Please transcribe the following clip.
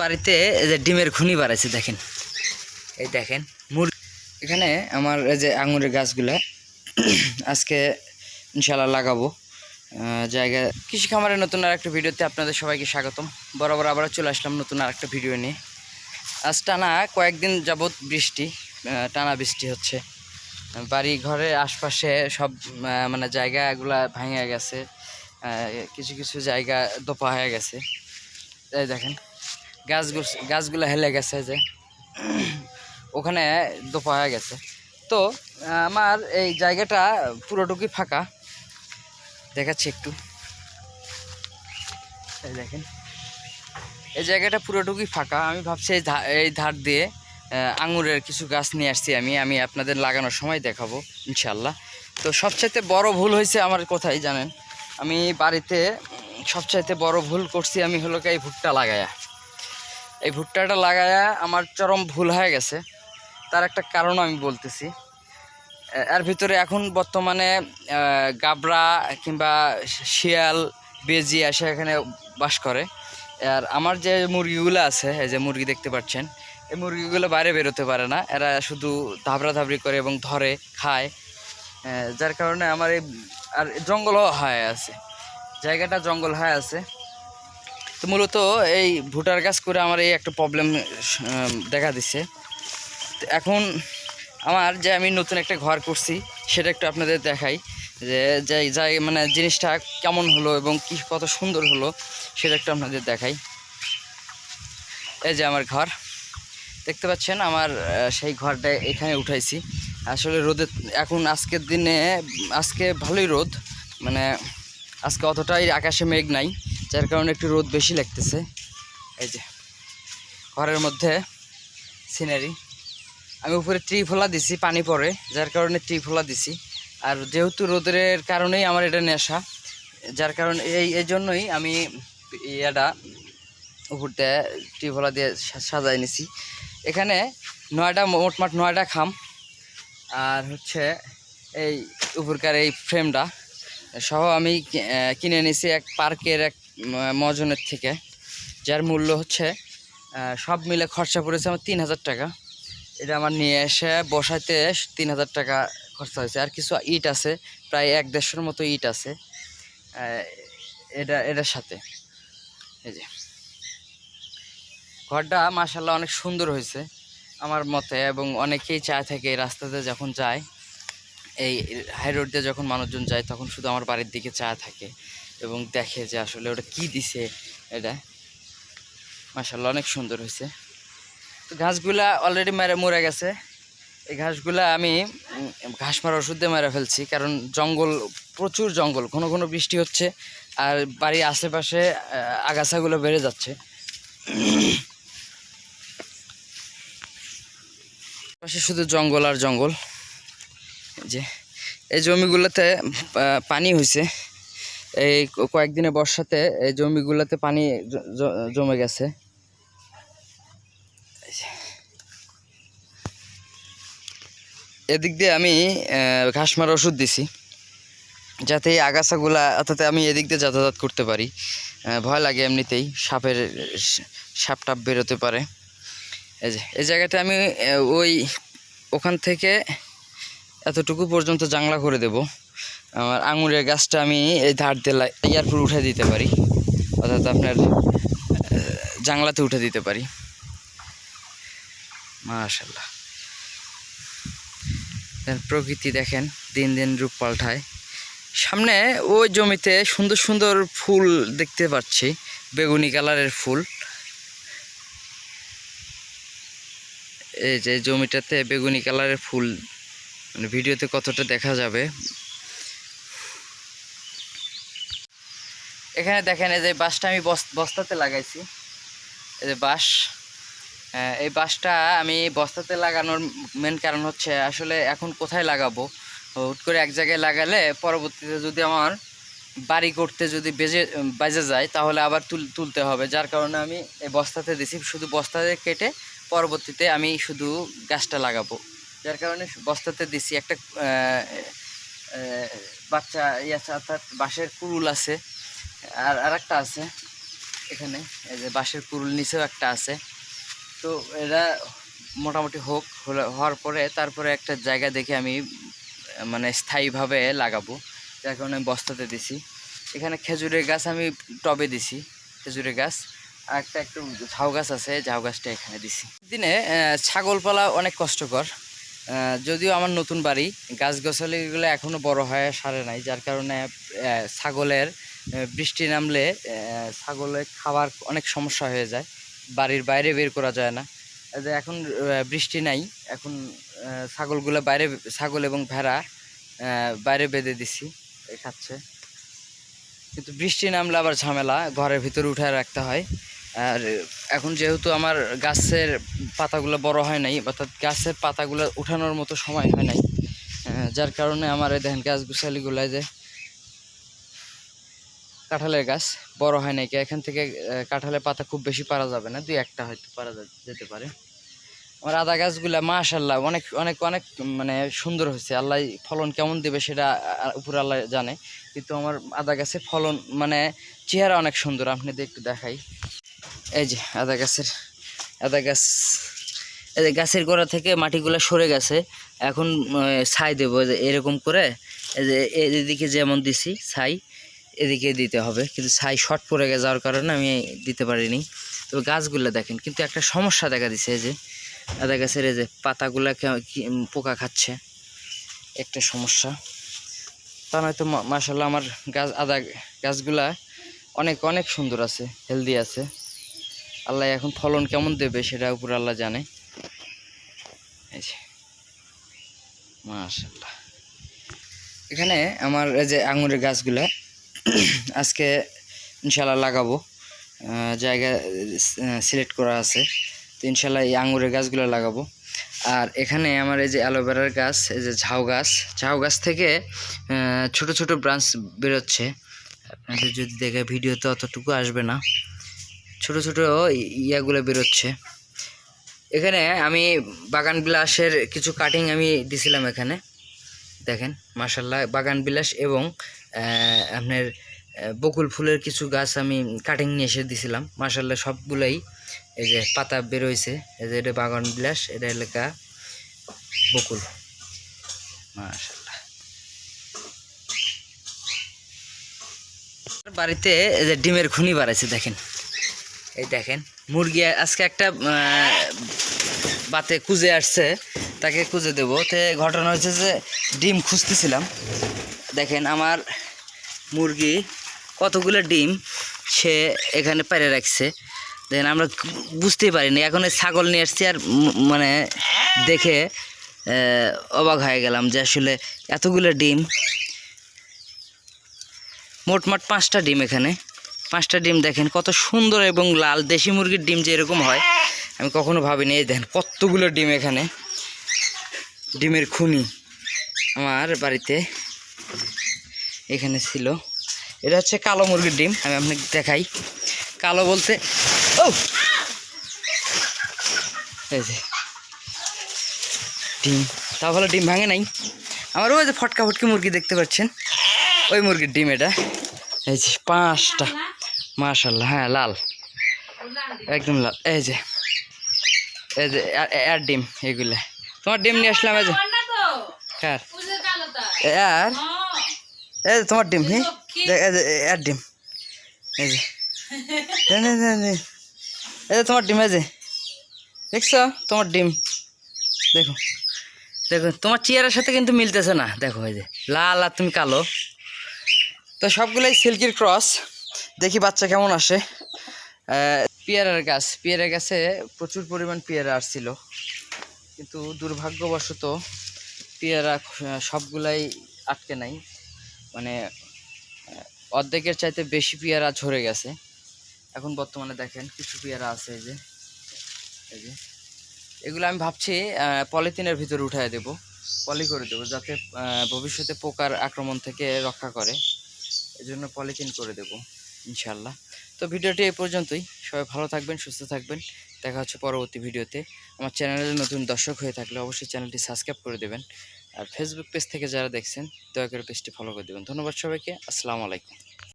বাড়িতে যে ডিমের খুনি বাড়াইছে, দেখেন। এই দেখেন মুর এখানে আমার এই যে আঙুরের গাছগুলা, আজকে ইনশাল্লাহ লাগাবো। জায়গা কৃষি খামারের নতুন আর একটা ভিডিওতে আপনাদের সবাইকে স্বাগতম। বরাবর আবার চলে আসলাম নতুন আর একটা ভিডিও নিয়ে। আজ টানা কয়েকদিন যাবৎ বৃষ্টি টানা বৃষ্টি হচ্ছে। বাড়ি ঘরের আশপাশে সব মানে জায়গাগুলা ভেঙে গেছে। কিছু কিছু জায়গা দোপা হয়ে গেছে। এই দেখেন গাছগুলো গাছগুলো হেলে গেছে যে। ওখানে দোপা হয়ে গেছে। তো, আমার এই জায়গাটা পুরোটুকুই ফাঁকা। দেখাচ্ছি একটু। দেখেন। এই জায়গাটা পুরোটুকুই ফাঁকা। আমি ভাবছি এই এই ধার দিয়ে আঙুরের কিছু গাছ নিয়ে আসছি আমি। আমি আপনাদের লাগানোর সময় দেখাবো ইনশাল্লাহ তো সবচাইতে বড় ভুল হয়েছে আমার কোথায় জানেন। আমি বাড়িতে সবচাইতে বড় ভুল করছি আমি হলো কি এই ভুট্টা লাগায়া। এই ভুট্টাটা লাগায়া আমার চরম ভুল হয়ে গেছে। তার একটা কারণ আমি বলতেছি। এর ভিতরে এখন বর্তমানে গাবরা কিংবা শিয়াল, বেজি এসে এখানে বাস করে। আর আমার যে মুরগিগুলো আছে, এই যে মুরগি দেখতে পাচ্ছেন, এই মুরগিগুলো বাইরে বেরোতে পারে না। এরা শুধু ধাবড়া ধাবড়ি করে এবং ধরে, খায়। যার কারণে আমার এই, আর জঙ্গলও হয়ে আছে। জায়গাটা জঙ্গল হয়ে আছে। তো মূলত এই ভুটার গাছ করে আমার এই একটা প্রবলেম দেখা দিচ্ছে তো এখন আমার যে আমি নতুন একটা ঘর করছি, সেটা একটু আপনাদের দেখাই। যে যাই যাই মানে জিনিসটা কেমন হলো এবং কি, কত সুন্দর হলো, সেটা একটু আপনাদের দেখাই। এই যে আমার ঘর। দেখতে পাচ্ছেন আমার সেই ঘরটা এখানে উঠাইছি। আসলে রোদে এখন আজকের দিনে, আজকে ভালোই রোদ। মানে আজকে অতটাই আকাশে মেঘ নাই। যার কারণে একটু রোদ বেশি লাগতেছে। এই যে, ঘরের মধ্যে সিনারি আমি উপরে ত্রিফলা দিছি, পানি পড়ে, যার কারণে ত্রিফলা দিছি। আর যেহেতু রোদের কারণেই আমার এটা নেশা, যার কারণে এই এই জন্যই আমি ইয়াটা উপরতে ত্রিফলা দিয়ে সাজাই নিছি। এখানে নয়টা মোটমাট নয়টা খাম। আর হচ্ছে এই উপরকার এই ফ্রেমটা সহ আমি কিনে নিছি এক পার্কের এক মহাজনের থেকে, যার মূল্য হচ্ছে সব মিলে খরচা পড়েছে আমার তিন হাজার টাকা। এটা আমার নিয়ে এসে বসাইতে তিন হাজার টাকা খরচা হয়েছে। আর কিছু ইট আছে, প্রায় এক দেড়শোর মতো ইট আছে এটা, এটার সাথে। এই যে। ঘরটা মাসাল্লাহ অনেক সুন্দর হয়েছে আমার মতে, এবং অনেকেই চায় থাকে এই রাস্তাতে যখন যায়, এই হাই রোড দিয়ে যখন মানুষজন যায়, তখন শুধু আমার বাড়ির দিকে চায় থাকে। এবং দেখে যে আসলে ওটা কি দিছে এটা। মাসাল্লাহ অনেক সুন্দর হয়েছে। তো ঘাসগুলা অলরেডি মেরে মরে গেছে। এই ঘাসগুলা আমি ঘাস মারা ওষুধ মেরে ফেলছি, কারণ জঙ্গল, প্রচুর জঙ্গল, ঘন ঘন বৃষ্টি হচ্ছে, আর বাড়ির আশেপাশে আগাছাগুলো বেড়ে যাচ্ছে। পাশে শুধু জঙ্গল আর জঙ্গল। যে, এই জমিগুলোতে পানি হয়েছে এই কয়েকদিনে বর্ষাতে এই জমিগুলোতে পানি জমে গেছে। এদিক দিয়ে আমি ঘাস মারা ওষুধ দিছি, যাতে এই আগাছাগুলা, অর্থাৎ আমি এদিক দিয়ে যাতায়াত করতে পারি। ভয় লাগে এমনিতেই, সাপের, সাপ টাপ বেরোতে পারে। এই যে, এই জায়গাটা আমি ওই, ওখান থেকে এতটুকু পর্যন্ত জাংলা করে দেব। আমার আঙুরের গাছটা আমি এই ধার দিয়ে লা- এয়ারপুর উঠে দিতে পারি। অর্থাৎ আপনার জাংলাতে উঠে দিতে পারি। মাশাল্লাহ প্রকৃতি দেখেন, দিন দিন রূপ পাল্টায়। সামনে ওই জমিতে সুন্দর সুন্দর ফুল দেখতে পাচ্ছি, বেগুনি কালারের ফুল। এই যে জমিটাতে বেগুনি কালারের ফুল মানে ভিডিওতে কতটা দেখা যাবে এখানে দেখেন, এই যে বাঁশটা আমি বস- বস্তাতে লাগাইছি। এই যে বাঁশ এই বাঁশটা আমি বস্তাতে লাগানোর মেন কারণ হচ্ছে আসলে এখন কোথায় লাগাবো? হুট করে এক জায়গায় লাগালে পরবর্তীতে যদি আমার বাড়ি করতে যদি বেজে, বাজে যায়, তাহলে আবার তুল, তুলতে হবে। যার কারণে আমি এই বস্তাতে দিছি, শুধু বস্তাতে কেটে পরবর্তীতে আমি শুধু গাছটা লাগাবো। যার কারণে বস্তাতে দিছি একটা বাচ্চা ইয়ে আছে, অর্থাৎ বাঁশের কুরুল আছে। আর আর একটা আছে এখানে, এই যে বাঁশের কুরুল নিচেও একটা আছে। তো এরা মোটামুটি হোক হওয়ার পরে তারপরে একটা জায়গা দেখে আমি মানে স্থায়ীভাবে লাগাবো। যার কারণে আমি বস্তাতে দিছি। এখানে খেজুরের গাছ আমি টবে দিছি, খেজুরের গাছ। আর একটা একটু ঝাউ গাছ আছে, ঝাউ গাছটা এখানে দিছি। দিনে ছাগল পালা অনেক কষ্টকর। যদিও আমার নতুন বাড়ি গাছ গাছালিগুলো এখনও বড় হয় সারে নাই, যার কারণে ছাগলের বৃষ্টি নামলে ছাগলের খাবার অনেক সমস্যা হয়ে যায়, বাড়ির বাইরে বের করা যায় না। এখন বৃষ্টি নাই, এখন ছাগলগুলো বাইরে, ছাগল এবং ভেড়া বাইরে বেঁধে দিছি খাচ্ছে। কিন্তু বৃষ্টি নামলে আবার ঝামেলা, ঘরের ভিতরে উঠায় রাখতে হয়। আর এখন যেহেতু আমার গাছের পাতাগুলো বড় হয় নাই, অর্থাৎ গাছের পাতাগুলো উঠানোর মতো সময় হয় নাই যার কারণে আমার এই দেখেন গাছ গুছালিগুলো যে কাঁঠালের গাছ বড় হয় নাকি? এখান থেকে কাঁঠালের পাতা খুব বেশি পারা যাবে না? দুই একটা হয়তো পারা যেতে পারে। আমার আদা গাছগুলা মাশাল্লাহ অনেক অনেক অনেক মানে সুন্দর হয়েছে। আল্লাহ ফলন কেমন দেবে সেটা উপর আল্লাহ জানে। কিন্তু আমার আদা গাছের ফলন মানে চেহারা অনেক সুন্দর। আপনাদের একটু দেখাই। এই যে আদা গাছের, আদা গাছ, এই যে গাছের গোড়া থেকে মাটিগুলো সরে গেছে। এখন ছাই দেবো এরকম করে। এই যে, এদিকে যেমন দিছি, ছাই। এদিকে দিতে হবে। কিন্তু ছাই শর্ট পড়ে গে যাওয়ার কারণে আমি দিতে পারিনি। তবে গাছগুলো দেখেন, কিন্তু একটা সমস্যা দেখা দিছে এই যে আদা গাছের এই যে পাতাগুলা পোকা খাচ্ছে। একটা সমস্যা। তা নয়তো মাসাল্লাহ আমার গাছ, আদা গাছগুলা অনেক অনেক সুন্দর আছে হেলদি আছে। আল্লাহ এখন ফলন কেমন দেবে সেটা উপর আল্লাহ জানে। এই যে এখানে আমার এই যে আঙুরের গাছগুলা আজকে ইনশাল্লাহ লাগাবো। জায়গা সিলেক্ট করা আছে। তো ইনশাল্লাহ এই আঙুরের গাছগুলো লাগাবো। আর এখানে আমার এই যে অ্যালোভেরার গাছ, এই যে ঝাউ গাছ ঝাউ গাছ থেকে ছোট ছোট ব্রাঞ্চ বেরোচ্ছে। আপনাদের যদি দেখে ভিডিওতে অতটুকু আসবে না। ছোট ছোট ইয়াগুলো বেরোচ্ছে। এখানে আমি বাগান বিলাসের কিছু কাটিং আমি দিছিলাম এখানে। দেখেন মাসাল্লাহ বাগান বিলাস এবং আপনার বকুল ফুলের কিছু গাছ আমি কাটিং নিয়ে এসে দিছিলাম। মাসাল্লাহ সবগুলোই এই যে পাতা বেরোইছে এই যে এটা বাগান বিলাস, এটা এলাকা বকুল। মাশাল্লাহ বাড়িতে এই যে ডিমের খুনি বাড়াইছে, দেখেন। এই দেখেন, মুরগি আজকে একটা বাতে কুজে আসছে, তাকে কুজে দেবো। তে ঘটনা হচ্ছে যে ডিম খুঁজতেছিলাম। দেখেন আমার মুরগি কতগুলো ডিম সে এখানে পেরে রাখছে। দেখেন, আমরা বুঝতেই পারিনি। এখন ছাগল নিয়ে আসছি আর মানে দেখে অবাক হয়ে গেলাম যে আসলে এতগুলো ডিম। মোটমাট পাঁচটা ডিম এখানে। পাঁচটা ডিম দেখেন, কত সুন্দর এবং লাল। দেশি মুরগির ডিম যে এরকম হয়, আমি কখনো ভাবিনি। এই দেখেন, কতগুলো ডিম এখানে। ডিমের খুনি আমার বাড়িতে। এখানে ছিল। এটা হচ্ছে কালো মুরগির ডিম আমি আপনাকে দেখাই। কালো বলতে ও! এই যে ডিম। তা ভালো ডিম ভাঙে নাই। আমার ওই যে ফটকা ফটকি মুরগি দেখতে পাচ্ছেন? ওই মুরগির ডিম এটা। এই যে পাঁচটা। মাশাল্লাহ হ্যাঁ লাল। একদম লাল। এই যে এই যে এর ডিম এগুলা। তোমার ডিম নিয়ে আসলাম এই যে। হ্যাঁ আর এই যে তোমার ডিম এ- এর ডিম। এই যে। এই যে তোমার ডিম এই যে। দেখছ? তোমার ডিম। দেখো। দেখো তোমার চেয়ারের সাথে কিন্তু মিলতেছে না। দেখো এই যে। লাল আর তুমি কালো। তো সবগুলোই সিল্কির ক্রস। দেখি বাচ্চা কেমন আসে। পেয়ারার গাছ। পেয়ারা গাছে প্রচুর পরিমাণ পেয়ারা আসছিল। কিন্তু দুর্ভাগ্যবশত পেয়ারা সবগুলাই আটকে নাই। মানে অর্ধেকের চাইতে বেশি পেয়ারা ঝরে গেছে। এখন বর্তমানে দেখেন কিছু পেয়ারা আছে এই যে এই যে। এগুলো আমি ভাবছি পলিথিনের ভিতরে উঠায় দেব, পলি করে দেবো, যাতে ভবিষ্যতে পোকার আক্রমণ থেকে রক্ষা করে। এই জন্য পলিথিন করে দেব ইনশাল্লাহ তো ভিডিওটি এই পর্যন্তই। সবাই ভালো থাকবেন, সুস্থ থাকবেন। দেখা হচ্ছে পরবর্তী ভিডিওতে। আমার চ্যানেলে নতুন দর্শক হয়ে থাকলে অবশ্যই চ্যানেলটি সাবস্ক্রাইব করে দেবেন। আর ফেসবুক পেজ থেকে যারা দেখছেন, দয়া করে পেজটি ফলো করে দেবেন। ধন্যবাদ সবাইকে। আসসালামু আলাইকুম।